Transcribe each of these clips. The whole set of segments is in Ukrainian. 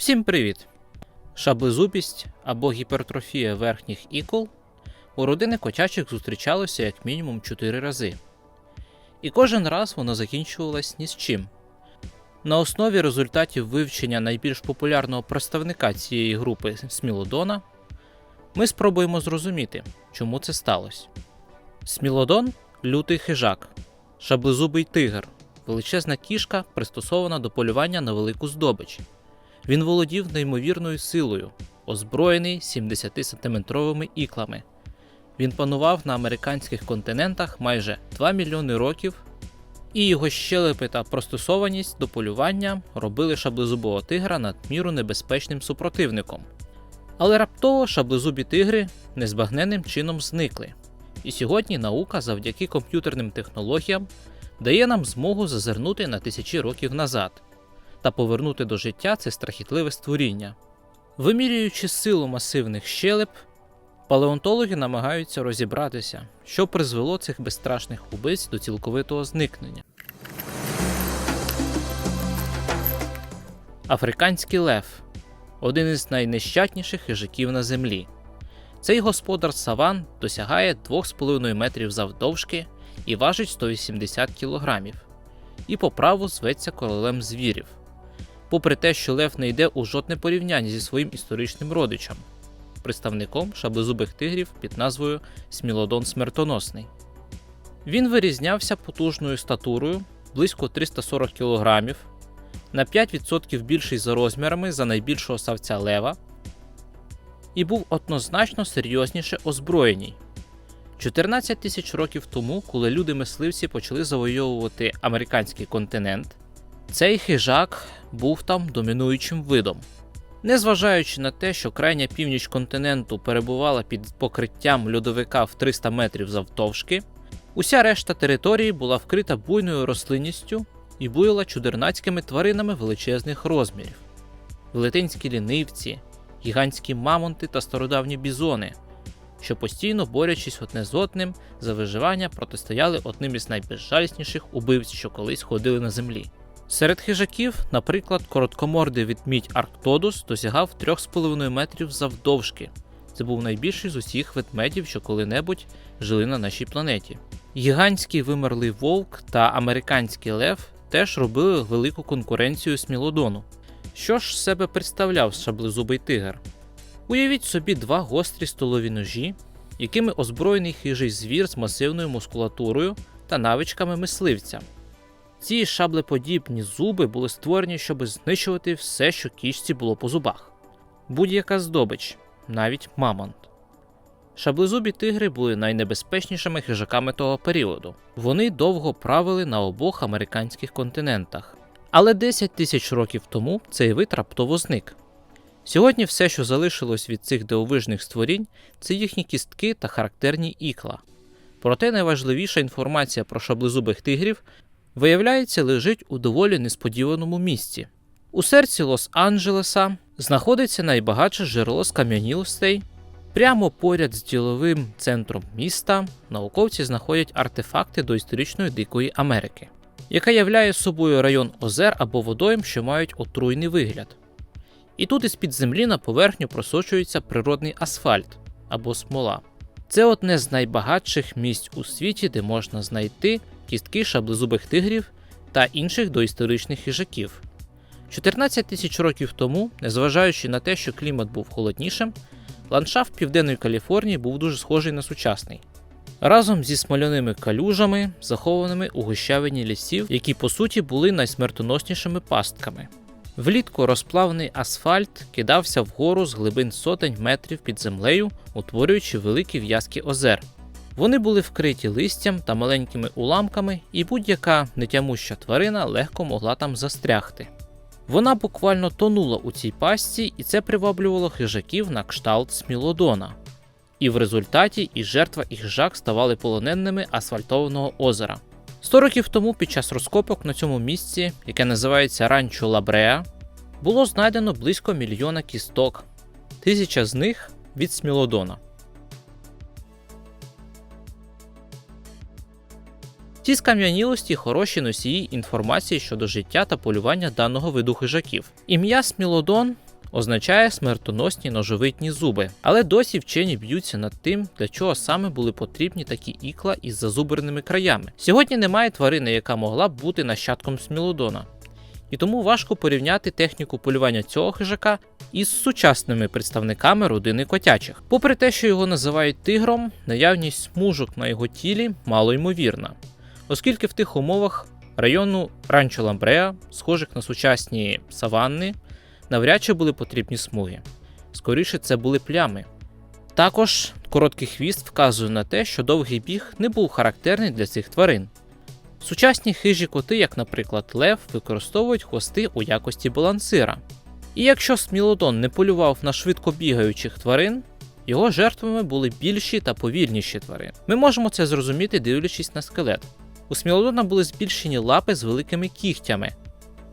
Всім привіт! Шаблезубість або гіпертрофія верхніх ікол у родини котячих зустрічалося як мінімум 4 рази. І кожен раз воно закінчувалось ні з чим. На основі результатів вивчення найбільш популярного представника цієї групи Смілодона ми спробуємо зрозуміти, чому це сталося. Смілодон лютий хижак, шаблезубий тигр, величезна кішка, пристосована до полювання на велику здобич. Він володів неймовірною силою, озброєний 70-сантиметровими іклами. Він панував на американських континентах майже 2 мільйони років, і його щелепи та простосованість до полювання робили шаблезубого тигра надміру небезпечним супротивником. Але раптово шаблезубі тигри незбагненним чином зникли. І сьогодні наука завдяки комп'ютерним технологіям дає нам змогу зазирнути на тисячі років назад та повернути до життя це страхітливе створіння. Вимірюючи силу масивних щелеп, палеонтологи намагаються розібратися, що призвело цих безстрашних убивць до цілковитого зникнення. Африканський лев один із найнещадніших хижаків на землі. Цей господар саван досягає 2,5 метрів завдовжки і важить 180 кілограмів, і по праву зветься королем звірів попри те, що Лев не йде у жодне порівняння зі своїм історичним родичем, представником шаблезубих тигрів під назвою Смілодон Смертоносний. Він вирізнявся потужною статурою близько 340 кг, на 5% більший за розмірами за найбільшого савця лева, і був однозначно серйозніше озброєній. 14 тисяч років тому, коли люди-мисливці почали завойовувати американський континент, цей хижак був там домінуючим видом. Незважаючи на те, що крайня північ континенту перебувала під покриттям льодовика в 300 метрів завтовшки, уся решта території була вкрита буйною рослинністю і буяла чудернацькими тваринами величезних розмірів: велетенські лінивці, гігантські мамонти та стародавні бізони, що постійно борючись одне з одним за виживання, протистояли одним із найбезжалісніших убивць, що колись ходили на землі. Серед хижаків, наприклад, короткомордий відмідь Арктодус досягав 3,5 метрів завдовжки. Це був найбільший з усіх ведмедів, що коли-небудь жили на нашій планеті. Гігантський вимерлий вовк та американський лев теж робили велику конкуренцію смілодону. Що ж себе представляв шаблезубий тигр? Уявіть собі два гострі столові ножі, якими озброєний хижий звір з масивною мускулатурою та навичками мисливця. Ці шаблеподібні зуби були створені, щоб знищувати все, що кішці було по зубах. Будь-яка здобич, навіть мамонт. Шаблезубі тигри були найнебезпечнішими хижаками того періоду. Вони довго правили на обох американських континентах. Але 10 тисяч років тому цей вид раптово зник. Сьогодні все, що залишилось від цих дивовижних створінь, це їхні кістки та характерні ікла. Проте найважливіша інформація про шаблезубих тигрів виявляється, лежить у доволі несподіваному місці. У серці Лос-Анджелеса знаходиться найбагатше джерело скам'янілостей. Прямо поряд з діловим центром міста науковці знаходять артефакти до історичної Дикої Америки, яка являє собою район озер або водойм, що мають отруйний вигляд. І тут із під землі на поверхню просочується природний асфальт або смола. Це одне з найбагатших місць у світі, де можна знайти кістки шаблезубих тигрів та інших доісторичних хижаків. 14 тисяч років тому, незважаючи на те, що клімат був холоднішим, ландшафт Південної Каліфорнії був дуже схожий на сучасний. Разом зі смоляними калюжами, захованими у гущавині лісів, які по суті були найсмертоноснішими пастками. Влітку розплавний асфальт кидався вгору з глибин сотень метрів під землею, утворюючи великі в'язки озер. Вони були вкриті листям та маленькими уламками, і будь-яка нетямуща тварина легко могла там застрягти. Вона буквально тонула у цій пастці, і це приваблювало хижаків на кшталт Смілодона. І в результаті і жертва, і хижак ставали полоненними асфальтованого озера. Сто років тому, під час розкопок на цьому місці, яке називається Ранчо Лабреа, було знайдено близько мільйона кісток, тисяча з них від Смілодона. Ці скам'янілості хороші носії інформації щодо життя та полювання даного виду хижаків. Ім'я Смілодон означає смертоносні ножовитні зуби. Але досі вчені б'ються над тим, для чого саме були потрібні такі ікла із зазубреними краями. Сьогодні немає тварини, яка могла б бути нащадком смілодона. І тому важко порівняти техніку полювання цього хижака із сучасними представниками родини котячих. Попри те, що його називають тигром, наявність смужок на його тілі мало ймовірна, оскільки в тих умовах району Ранчо Ламбреа, схожих на сучасні саванни, навряд чи були потрібні смуги. Скоріше це були плями. Також короткий хвіст вказує на те, що довгий біг не був характерний для цих тварин. Сучасні хижі коти, як, наприклад, лев, використовують хвости у якості балансира. І якщо смілодон не полював на швидко бігаючих тварин, його жертвами були більші та повільніші тварини. Ми можемо це зрозуміти, дивлячись на скелет. У смілодона були збільшені лапи з великими кігтями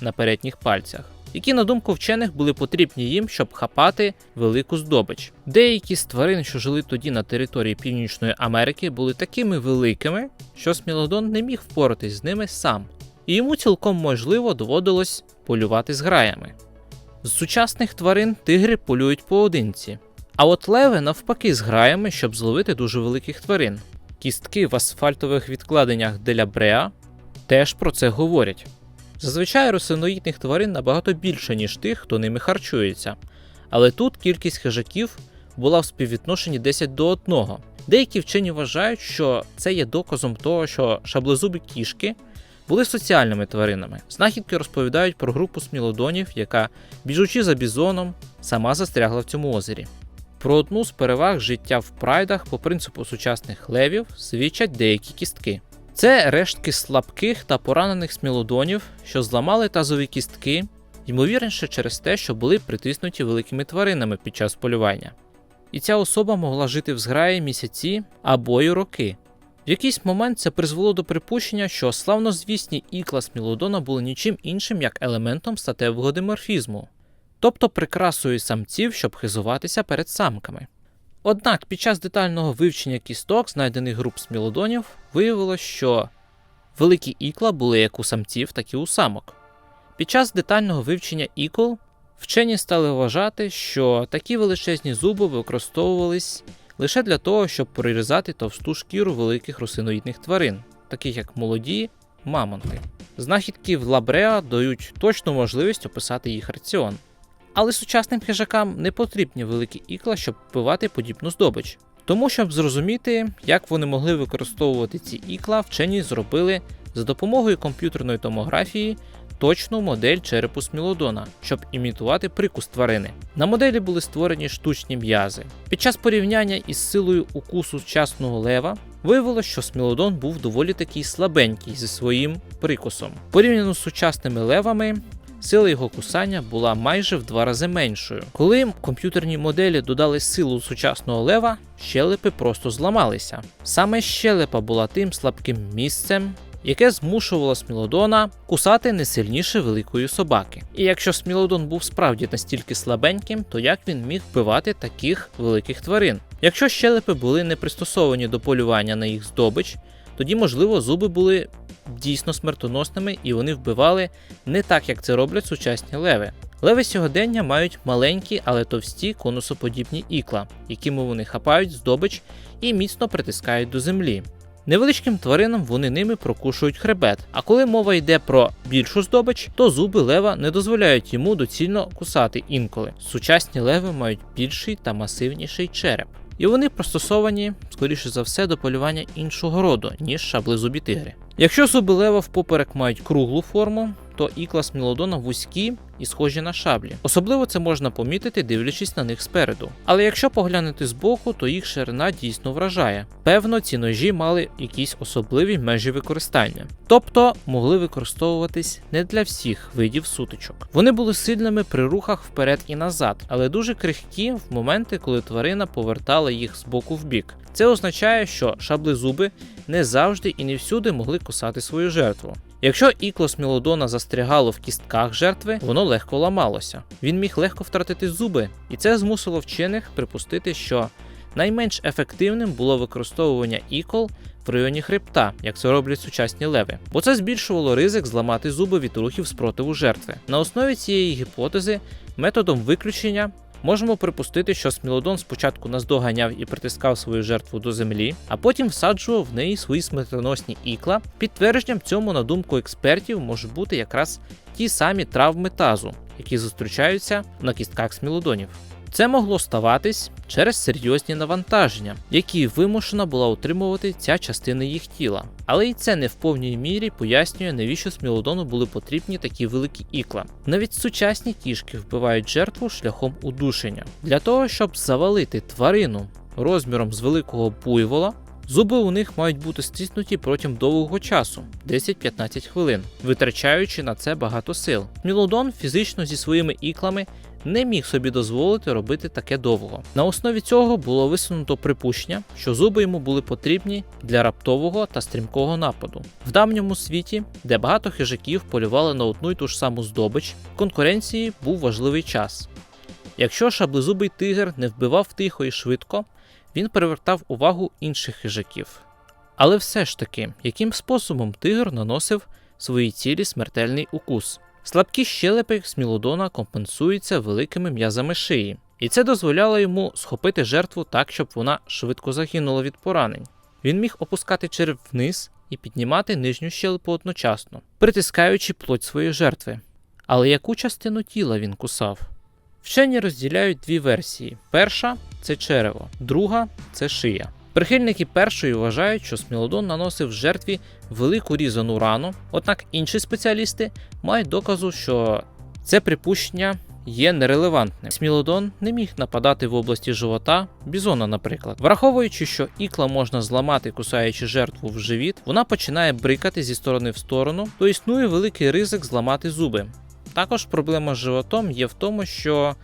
на передніх пальцях, які, на думку вчених, були потрібні їм, щоб хапати велику здобич. Деякі з тварин, що жили тоді на території Північної Америки, були такими великими, що смілодон не міг впоратись з ними сам, і йому цілком можливо доводилось полювати з граями. З сучасних тварин тигри полюють поодинці, а от леви навпаки з граями, щоб зловити дуже великих тварин. Кістки в асфальтових відкладеннях Деля Бреа теж про це говорять. Зазвичай росиноїдних тварин набагато більше, ніж тих, хто ними харчується, але тут кількість хижаків була в співвідношенні 10 до 1. Деякі вчені вважають, що це є доказом того, що шаблезубі кішки були соціальними тваринами. Знахідки розповідають про групу смілодонів, яка, біжучи за бізоном, сама застрягла в цьому озері. Про одну з переваг життя в прайдах по принципу сучасних левів свідчать деякі кістки. Це рештки слабких та поранених смілодонів, що зламали тазові кістки, ймовірніше через те, що були притиснуті великими тваринами під час полювання. І ця особа могла жити в зграї місяці або й роки. В якийсь момент це призвело до припущення, що славнозвісні ікла смілодона були нічим іншим як елементом статевого диморфізму, тобто прикрасою самців, щоб хизуватися перед самками. Однак під час детального вивчення кісток, знайдених груп смілодонів, виявилось, що великі ікла були як у самців, так і у самок. Під час детального вивчення ікол вчені стали вважати, що такі величезні зуби використовувались лише для того, щоб прорізати товсту шкіру великих росиноїдних тварин, таких як молоді мамонти. Знахідки в Лабреа дають точну можливість описати їх раціон. Але сучасним хижакам не потрібні великі ікла, щоб вбивати подібну здобич. Тому, щоб зрозуміти, як вони могли використовувати ці ікла, вчені зробили за допомогою комп'ютерної томографії точну модель черепу смілодона, щоб імітувати прикус тварини. На моделі були створені штучні м'язи. Під час порівняння із силою укусу сучасного лева виявилось, що смілодон був доволі такий слабенький зі своїм прикусом. Порівняно з сучасними левами, Сила його кусання була майже в два рази меншою. Коли комп'ютерні моделі додали силу сучасного лева, щелепи просто зламалися. Саме щелепа була тим слабким місцем, яке змушувало Смілодона кусати не сильніше великої собаки. І якщо Смілодон був справді настільки слабеньким, то як він міг вбивати таких великих тварин? Якщо щелепи були не пристосовані до полювання на їх здобич, тоді, можливо, зуби були дійсно смертоносними і вони вбивали не так, як це роблять сучасні леви. Леви сьогодення мають маленькі, але товсті конусоподібні ікла, якими вони хапають здобич і міцно притискають до землі. Невеличким тваринам вони ними прокушують хребет, а коли мова йде про більшу здобич, то зуби лева не дозволяють йому доцільно кусати інколи. Сучасні леви мають більший та масивніший череп. І вони пристосовані, скоріше за все, до полювання іншого роду, ніж шаблезубі тигри. Якщо зуби лева впоперек мають круглу форму, то і клас мілодона вузькі і схожі на шаблі. Особливо це можна помітити, дивлячись на них спереду. Але якщо поглянути збоку, то їх ширина дійсно вражає. Певно, ці ножі мали якісь особливі межі використання, тобто могли використовуватись не для всіх видів сутичок. Вони були сильними при рухах вперед і назад, але дуже крихкі в моменти, коли тварина повертала їх з боку в бік. Це означає, що шаблезуби не завжди і не всюди могли кусати свою жертву. Якщо ікло смілодона застрягало в кістках жертви, воно легко ламалося. Він міг легко втратити зуби, і це змусило вчених припустити, що найменш ефективним було використовування ікол в районі хребта, як це роблять сучасні леви, бо це збільшувало ризик зламати зуби від рухів спротиву жертви. На основі цієї гіпотези, методом виключення. Можемо припустити, що смілодон спочатку наздоганяв і притискав свою жертву до землі, а потім всаджував в неї свої смертоносні ікла. Підтвердженням цьому, на думку експертів, можуть бути якраз ті самі травми тазу, які зустрічаються на кістках смілодонів. Це могло ставатись через серйозні навантаження, які вимушена була утримувати ця частина їх тіла. Але і це не в повній мірі пояснює, навіщо смілодону були потрібні такі великі ікла. Навіть сучасні кішки вбивають жертву шляхом удушення. Для того, щоб завалити тварину розміром з великого буйвола, Зуби у них мають бути стиснуті протягом довгого часу 10-15 хвилин, витрачаючи на це багато сил. Мілодон фізично зі своїми іклами не міг собі дозволити робити таке довго. На основі цього було висунуто припущення, що зуби йому були потрібні для раптового та стрімкого нападу. В давньому світі, де багато хижаків полювали на одну й ту ж саму здобич, конкуренції був важливий час. Якщо шаблезубий тигр не вбивав тихо і швидко, він привертав увагу інших хижаків. Але все ж таки, яким способом тигр наносив своїй цілі смертельний укус? Слабкі щелепи смілодона компенсуються великими м'язами шиї, і це дозволяло йому схопити жертву так, щоб вона швидко загинула від поранень. Він міг опускати череп вниз і піднімати нижню щелепу одночасно, притискаючи плоть своєї жертви. Але яку частину тіла він кусав? Вчені розділяють дві версії: перша це черево, друга це шия. Прихильники першої вважають, що смілодон наносив жертві велику різану рану, однак інші спеціалісти мають доказу, що це припущення є нерелевантним. Смілодон не міг нападати в області живота, бізона, наприклад. Враховуючи, що ікла можна зламати, кусаючи жертву в живіт, вона починає брикати зі сторони в сторону, то існує великий ризик зламати зуби. Також проблема з животом є в тому, що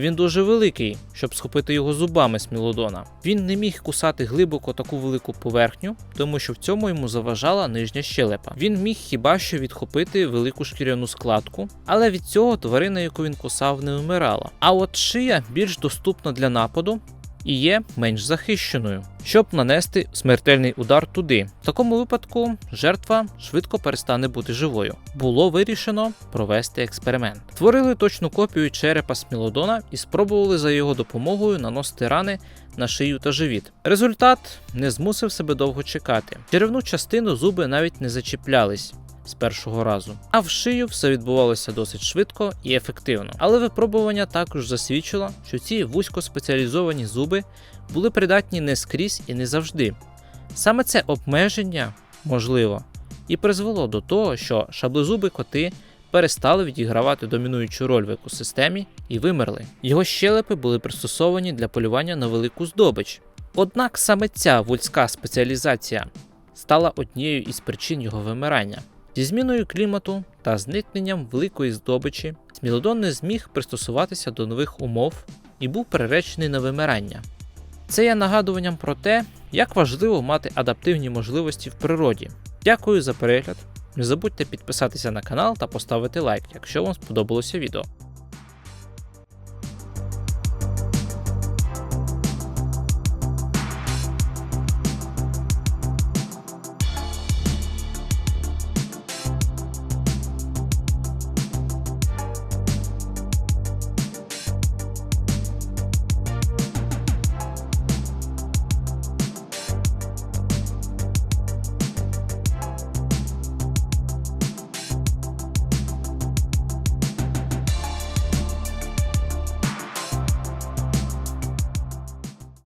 він дуже великий, щоб схопити його зубами смілодона. Він не міг кусати глибоко таку велику поверхню, тому що в цьому йому заважала нижня щелепа. Він міг хіба що відхопити велику шкіряну складку, але від цього тварина, яку він кусав, не вмирала. А от шия більш доступна для нападу. І є менш захищеною, щоб нанести смертельний удар туди. В такому випадку жертва швидко перестане бути живою. Було вирішено провести експеримент. Творили точну копію черепа смілодона і спробували за його допомогою наносити рани на шию та живіт. Результат не змусив себе довго чекати. Черевну частину зуби навіть не зачіплялись. З першого разу, а в шию все відбувалося досить швидко і ефективно. Але випробування також засвідчило, що ці вузькоспеціалізовані зуби були придатні не скрізь і не завжди. Саме це обмеження, можливо, і призвело до того, що шаблезуби коти перестали відігравати домінуючу роль в екосистемі і вимерли. Його щелепи були пристосовані для полювання на велику здобич. Однак саме ця вульська спеціалізація стала однією із причин його вимирання. Зі зміною клімату та зникненням великої здобичі Смілодон не зміг пристосуватися до нових умов і був приречений на вимирання. Це є нагадуванням про те, як важливо мати адаптивні можливості в природі. Дякую за перегляд. Не забудьте підписатися на канал та поставити лайк, якщо вам сподобалося відео.